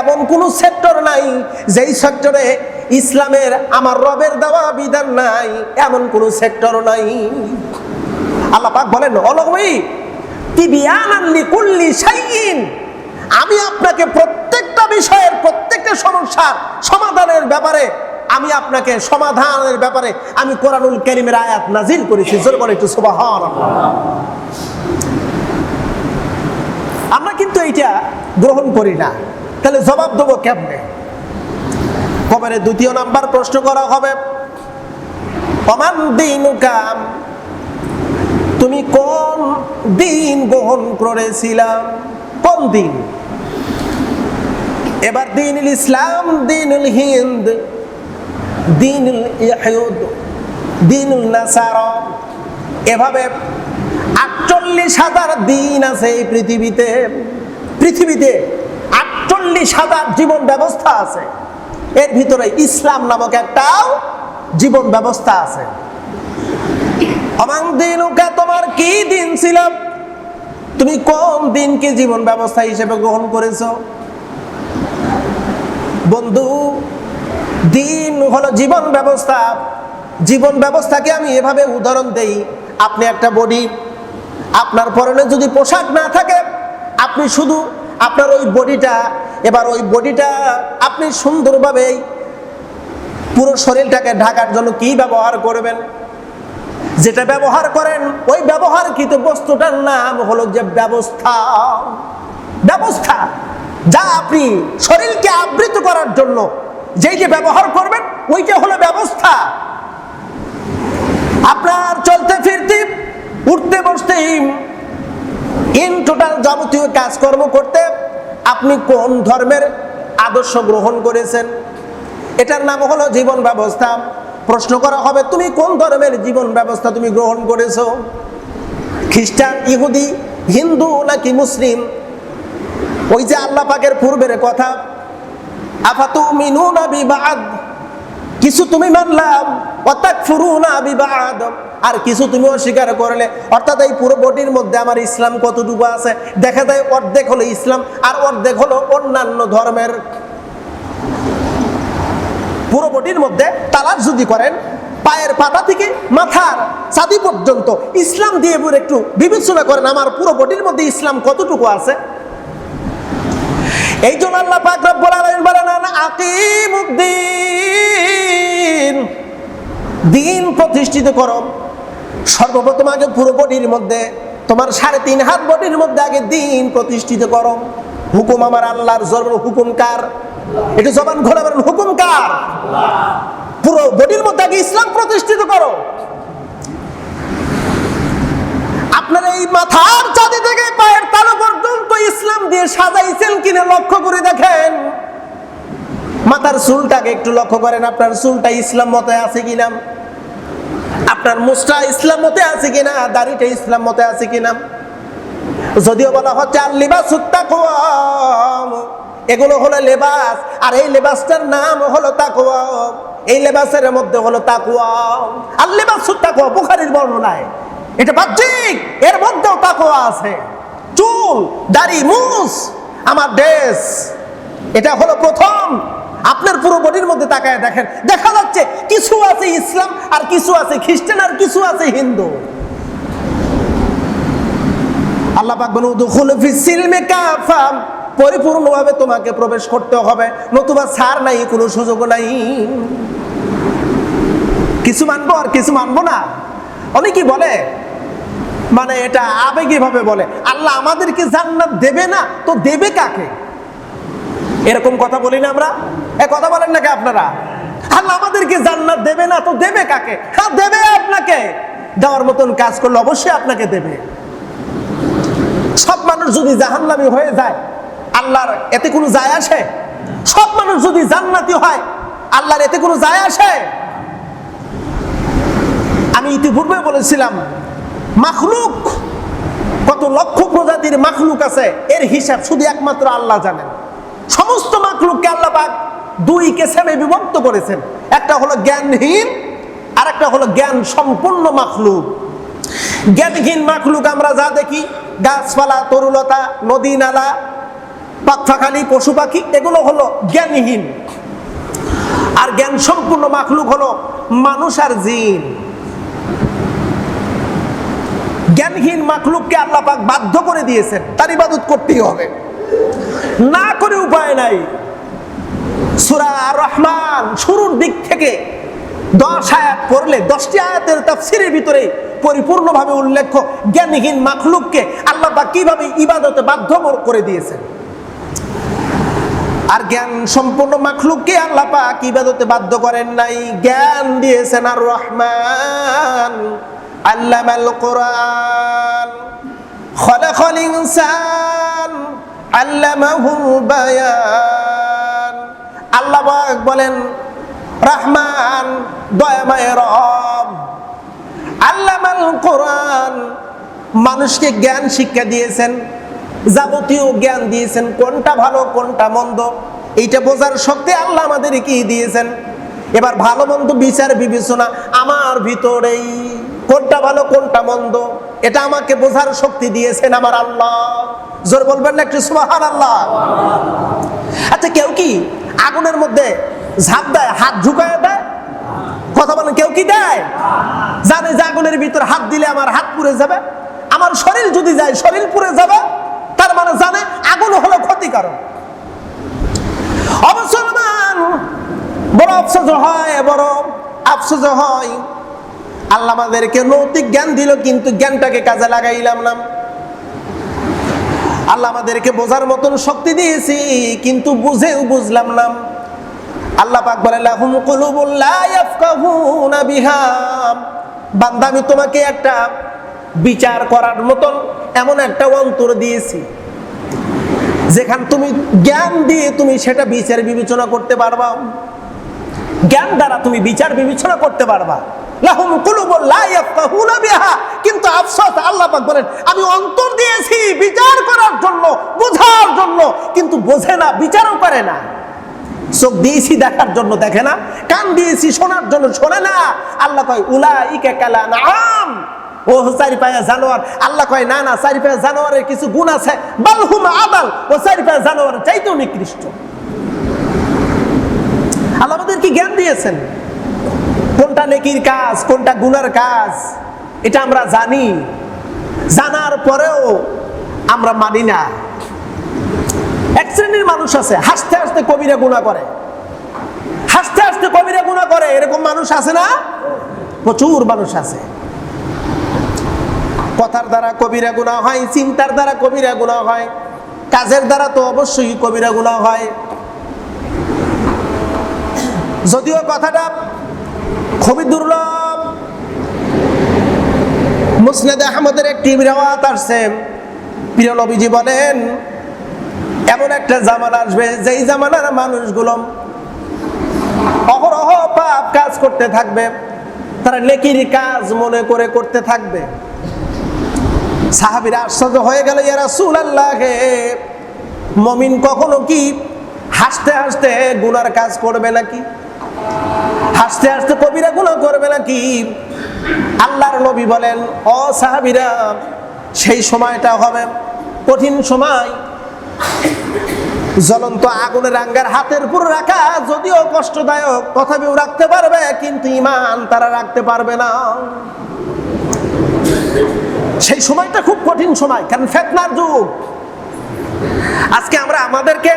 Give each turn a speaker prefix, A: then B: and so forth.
A: এমন কোনো সেক্টর নাই, যেই সেক্টরে ইসলামের আমার রবের দেওয়া বিধান নাই, এমন কোনো সেক্টর নাই। আল্লাহ পাক বলেন অলগই আমি আপনাকে প্রত্যেকটা বিষয়ের প্রত্যেকটা সমস্যার সমাধানের ব্যাপারে, আমি আপনাকে সমাধানের ব্যাপারে, আমি কোরআনুল কারীমের আয়াত নাজিল করেছি। একটু আমরা কিন্তু এইটা গ্রহণ করি না। তাহলে জবাব দেবো কেমনে? কবরে দ্বিতীয় নাম্বার প্রশ্ন করা হবে, অমান দিন কাম তুমি কোন দিন গ্রহণ করেছিলাম কোন দিন? এবার দিনুল ইসলাম, দিনুল হিন্দ দিনুল নাসারা, এভাবে আটচল্লিশ হাজার দিন আছে এই পৃথিবীতে পৃথিবীতে। আটচল্লিশ হাজার জীবন ব্যবস্থা আছে। এর ভিতরে ইসলাম নামক একটা জীবন ব্যবস্থা আছে। তোমার কি দিন ছিল? তুমি কোন দিনকে জীবন ব্যবস্থা হিসেবে গ্রহণ করেছ? বন্ধু, দিন হলো জীবন ব্যবস্থা। জীবন ব্যবস্থাকে আমি এভাবে উদাহরণ দেই। আপনি একটা বডি, আপনার পরনে যদি পোশাক না থাকে, আপনি শুধু আপনার ওই বডিটা এবার ওই বডিটা আপনি সুন্দরভাবে পুরো শরীরটাকে ঢাকার জন্য কি ব্যবহার করবেন? যেটা ব্যবহার করেন, ওই ব্যবহারকৃত বস্তুটার নাম হলো যে ব্যবস্থা। ব্যবস্থা, যা আপনি শরীরকে আবৃত করার জন্য যেই যে ব্যবহার করবেন, ওইটা হলো ব্যবস্থা। আপনার চলতে ফিরতে, উঠতে বসতে, ইন টোটাল যাবতীয় কাজকর্ম করতে আপনি কোন ধর্মের আদর্শ গ্রহণ করেছেন? এটার নাম হলো জীবন ব্যবস্থা। প্রশ্ন করা হবে, তুমি কোন ধর্মের জীবন ব্যবস্থা তুমি গ্রহণ করেছ? খ্রিস্টান, ইহুদি, হিন্দু নাকি মুসলিম? ওই যে আল্লাহ পাকের পূর্বের কথা আফাতু মিনুনা বিবাদ, কিছু তুমি মানলাম। আর কিছু তুমি অস্বীকার করলে। অর্থাৎ এই পুরো বডির মধ্যে আমার ইসলাম কতটুকু আছে? দেখা যায় অর্ধেক হলো ইসলাম আর অর্ধেক হলো অন্যান্য ধর্মের। পুরো বডির মধ্যে তালার যদি করেন, পায়ের পাতা থেকে মাথার ছাদি পর্যন্ত ইসলাম দিয়ে একটু বিবেচনা করেন, আমার পুরো বডির মধ্যে ইসলাম কতটুকু আছে? এই জন্য আল্লাহ পাক রব্বুল আলামিন বলেন আকিমুদ্দিন দিন প্রতিষ্ঠিত করো। সর্বপ্রথম আগে পুরো বডির মধ্যে, তোমার সাড়ে তিন হাত বডির মধ্যে আগে দিন প্রতিষ্ঠিত করো। হুকুম আমার আল্লাহর জন্ম হুকুম কার? এটা জবান ঘোরা বলেন হুকুম কার? পুরো বডির মধ্যে আগে ইসলাম প্রতিষ্ঠিত করো। আপনার এই মাথার চাঁদি থেকে পায়ের তালু পর্যন্ত ইসলাম দিয়ে সাজাইছেন কিনা লক্ষ্য করে দেখেন। মাথার চুলটাকে একটু লক্ষ্য করেন, আপনার চুলটা ইসলাম মতে আছে কিনা? আপনার মুসটা ইসলাম মতে আছে কিনা? দাড়িটা ইসলাম মতে আছে কিনা? যদিও বলা হচ্ছে আর লিবাস এগুলো হলো লেবাস, আর এই লেবাসটার নাম হলো তাকুয়া এই লেবাসের মধ্যে হলো তাকুয়া আর লেবাস তাকুয়া বুখারির বর্ণনায়। এটা বাহ্যিক, এর মধ্যেও তাকুয়া আছে। চুল, দাড়ি, মুস, আমার দেশ এটা হলো প্রথম। আপনার পুরো বডির মধ্যে তাকায় দেখেন। দেখা যাচ্ছে কিছু আছে ইসলাম আর কিছু আছে খ্রিস্টান আর কিছু আছে হিন্দু। আল্লাহ পরিপূর্ণভাবে তোমাকে প্রবেশ করতে হবে। নতুবা ছাড় নাই, কোনো সুযোগ নাই। কিছু মানবো আর কিছু মানবো না। অনেকেই বলে মানে এটা আবেগী ভাবে বলে, আল্লাহ আমাদেরকে জান্নাত দেবে না, তো দেবে কাকে? এরকম কথা বলি না আমরা? এ কথা বলেন নাকি আপনারা? আল্লাহ আমাদেরকে জান্নাত দেবে না, তো দেবে কাকে? হ্যাঁ দেবে আপনাকে। দেওয়ার মতন কাজ করলে অবশ্যই আপনাকে দেবে। সব মানুষ যদি জাহান্নামি হয়ে যায়, আল্লাহর এতে কোনো যায় আসে? সব মানুষ যদি জান্নাতি হয়, আল্লাহর এতে কোনো যায় আসে? আমি ইতিপূর্বে বলেছিলাম, মাখলুক, কত লক্ষ প্রজাতির মাখলুক আছে, এর হিসাব শুধু একমাত্র আল্লাহ জানেন। সমস্ত মাখলুককে আল্লাহ পাক দুই কেসেমে বিভক্ত করেছেন। একটা হলো জ্ঞানহীন আর একটা হলো জ্ঞান সম্পূর্ণ মাখলুক জ্ঞানহীন মাখলুক আমরা যা দেখি, গাছপালা, তরুলতা, নদী, নালা পাকফাখালি পশু পাখি, এগুলো হলো জ্ঞানহীন। আর জ্ঞান সম্পূর্ণ মাখলুক হলো মানুষ আর জিন। জ্ঞানহীন মাখলুককে আল্লাহ পাক বাধ্য করে দিয়েছেন, তার ইবাদত করতেই হবে। না উপায় নাই। সুরা রহমান শুরুর দিক থেকে দশ আয়াত পড়লে, দশটি আয়াতের তাফসিরের ভিতরে পরিপূর্ণভাবে উল্লেখ্য, জ্ঞানহীন মাখলুককে আল্লাহ পাক কীভাবে ইবাদতে বাধ্য করে দিয়েছেন? আর জ্ঞান সম্পূর্ণ মাখলুককে আল্লাহ পাক ইবাদতে বাধ্য করেন নাই। জ্ঞান দিয়েছেন আর রহমান আল্লাহ কোরআন। খলাকল ইনসান। আল্লাহ বলেন, রহমান, দয়াময় রব। আল্লামাল কোরআন মানুষকে জ্ঞান শিক্ষা দিয়েছেন, যাবতীয় জ্ঞান দিয়েছেন, কোনটা ভালো, কোনটা মন্দ, এইটা বোঝার শক্তি আল্লাহ আমাদের কি দিয়েছেন। এবার ভালো মন্দ বিচার বিবেচনা আমার ভিতরেই। কোনটা ভালো, কোনটা মন্দ? এটা আমাকে বোঝার শক্তি দিয়েছেন আমার আল্লাহ। জোর বলবেন না একটু সুবাহান আল্লাহ আচ্ছা কেউ কি আগুনের মধ্যে ঝাঁপ দেয়, হাত ঢুকায় দেয়? কথা বলেন, কেউ কি দেয়? জানে যে আগুনের ভিতর হাত দিলে আমার হাত পুড়ে যাবে। আমার শরীর যদি যায়, শরীর পুড়ে যাবে। তার মানে জানে আগুন হলো ক্ষতিকারক। অবসলমান বড় আফসোস হয়, বড় আফসোস হয়। আল্লাহ আমাদেরকে নৈতিক জ্ঞান দিল, কিন্তু জ্ঞানটাকে কাজে লাগাইলাম না। আল্লাহ আমাদেরকে বোঝার মতন শক্তি দিয়েছি, কিন্তু বুঝেও বুঝলাম না। আল্লাহ পাক বলে, লাহুম কুলুবুল লা ইয়াফকাহুনা বিহা। বান্দা, আমি তোমাকে একটা বিচার করার মতন এমন একটা অন্তর দিয়েছি, যেখান তুমি জ্ঞান দিয়ে তুমি সেটা বিচার বিবেচনা করতে পারবা। জ্ঞান দ্বারা তুমি বিচার বিবেচনা করতে পারবা। কিন্তু আফসোস, আল্লাহ পাক বলেন, আমি অন্তর দিয়েছি বিচার করার জন্য, বোঝার জন্য, কিন্তু বোঝে না, বিচারও করে না। চোখ দিয়েছি দেখার জন্য দেখে না, কান দিয়েছি শোনার জন্য শোনে না। আল্লাহ কয় উলা ইকে কালা নাম ও চারি পায়ে জানোয়ার। আল্লাহ কয়, না না চারি পায়ে জানোয়ারের কিছু গুণ আছে। বালহুম আদাল ও চারি পায়ে জানোয়ার চাইতেও নিকৃষ্ট। আল্লাহ আমাদের কি জ্ঞান দিয়েছেন। কোনটা নেকির কাজ, কোনটা গুনার কাজ, এটা আমরা জানি। জানার পরেও আমরা মানি না। এক শ্রেণির মানুষ আছে, হাসতে হাসতে কবিরা গুণা করে। হাসতে হাসতে কবিরা গুণা করে, এরকম মানুষ আছে না? প্রচুর মানুষ আছে। কথার দ্বারা কবিরা গুণা হয়, চিন্তার দ্বারা কবিরা গুণা হয়। কাজের দ্বারা তো অবশ্যই কবিরা গুণা হয়। যদিও কথাটা খুবই দুর্লভ। মুসনেদ আহমদের একটি রেওয়াত আসছে। প্রিয় নবীজি বলেন, এমন একটা জামানা আসবে, যেই জামানার মানুষগুলো অহরহ পাপ কাজ করতে থাকবে, তারা নেকির কাজ মনে করে করতে থাকবে। সাহাবিরা আশ্চর্য হয়ে গেল ইয়ারা সুল আল্লাহে মমিন কখনো কি হাসতে হাসতে গুনার কাজ করবে নাকি? হাসতে হাসতে কবিরা গুণা করবে নাকি? আল্লাহর নবী বলেন, ও সাহাবিরা, সেই সময়টা হবে কঠিন সময়। জ্বলন্ত আগুনের আঙ্গার হাতের উপর রাখা, যদিও কষ্টদায়ক, তথাপিও রাখতে পারবে, কিন্তু ইমান তারা রাখতে পারবে না। সেই সময়টা খুব কঠিন সময়, কারণ ফেতনার যুগ। আজকে আমরা আমাদেরকে